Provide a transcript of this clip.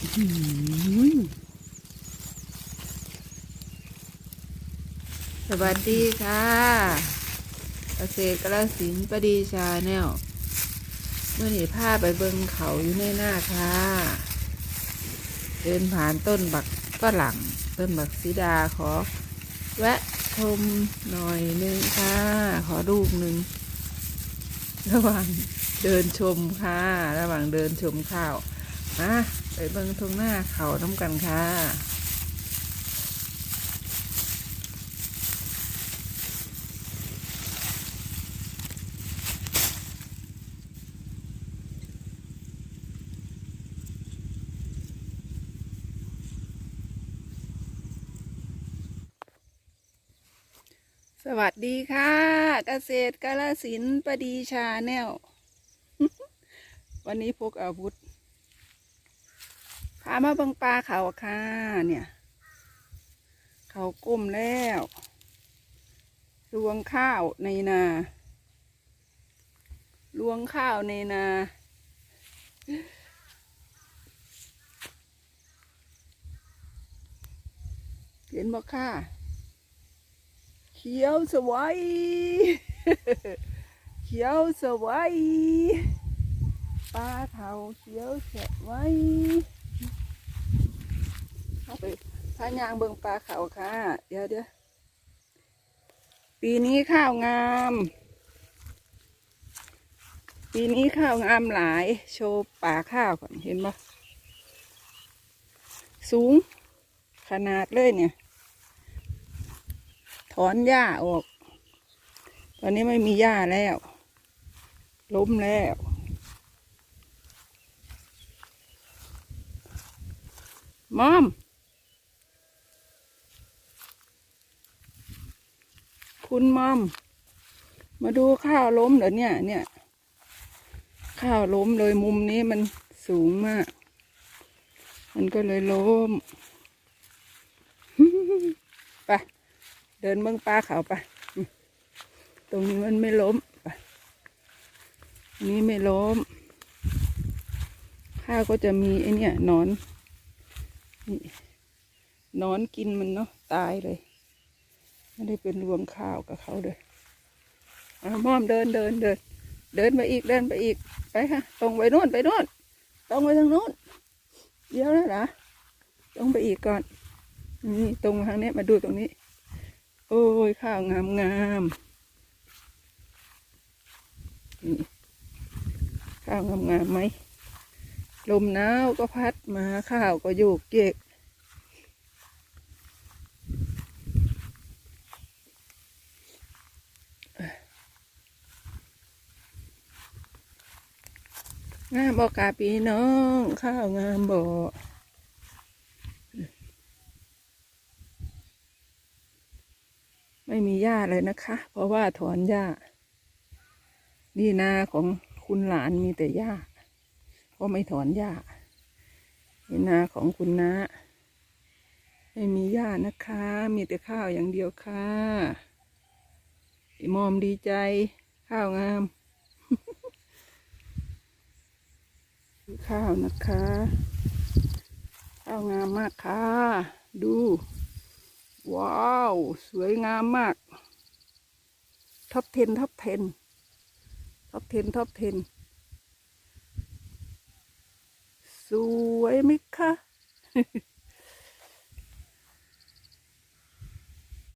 สวัสดีค่ะเกษตรกระสินประดีชาแนลเมื่อนี้พาไปเบิงเขาอยู่ในหน้าค่ะ เดินผ่านต้นบักก็หลัง ต้นบักสีดาขอ แวะชมหน่อยหนึงค่ะ ขอลูกหนึ่งระหว่างเดินชมค่ะ ระหว่างเดินชมข้าวมา เบิ่งตรงหน้าเขาน้ำกันค่ะสวัสดีค่ะ เกษตรกาลสินปดีชาแนล วันนี้พกอาวุธ พามาบังปลาเขาค่ะ เนี่ย เขาก้มแล้วรวงข้าวในนารวงข้าวในนา เห็นบ่ค่ะ เขียวสวยเขียวสวยปลาเทาเขียวสวยเข้าไป พายางเบิงปลาเขาค่ะ เดี๋ยวเดี๋ยวปีนี้ข้าวงาม ปีนี้ข้าวงามหลาย โชว์ป่าข้าวก่อนเห็นปะสูง ขนาดเลยเนี่ย ถอนหญ้าออก ตอนนี้ไม่มีหญ้าแล้ว ล้มแล้วมอม คุณมอม มาดูข้าวล้มเหรอเนี่ย เนี่ย ข้าวล้มเลยมุมนี้มันสูงมาก มันก็เลยล้มไปเดินเบื้องปลาเขาไปตรงนี้มันไม่ล้มไปนี้ไม่ล้ม ข้าวก็จะมีไอเนี่ยนอนนี่นอนกินมันเนาะตายเลย ไม่ได้เป็นรวงข้าวกับเขาเลยเอาม่อมเดินเดินเดิน เดินไปอีกเดินไปอีกไปค่ะตรงไปโน่นไปโน่นตรงไปทางโน้นเดี๋ยวนะหรอตรงไปอีกก่อนนี่ตรงทางนี้มาดูตรงนี้ โอ้ยข้าวงามงามนี่ข้าวงามงามไหมลมหนาวก็พัดมาข้าวก็โยกเยก งามบอกกาปีน้อง ข้าวงามบอไม่มีหญ้าเลยนะคะ เพราะว่าถอนหญ้า นี่นาของคุณหลานมีแต่หญ้าเพราะไม่ถอนหญ้านี่นาของคุณน้าไม่มีหญ้านะคะ มีแต่ข้าวอย่างเดียวค่ะมอมดีใจ ข้าวงาม ข้าวนะคะ ข้าวงามมากค่ะ ดู ว้าว สวยงามมาก ท็อปเทนท็อปเทนท็อปเทนท็อปเทนสวยไหมคะ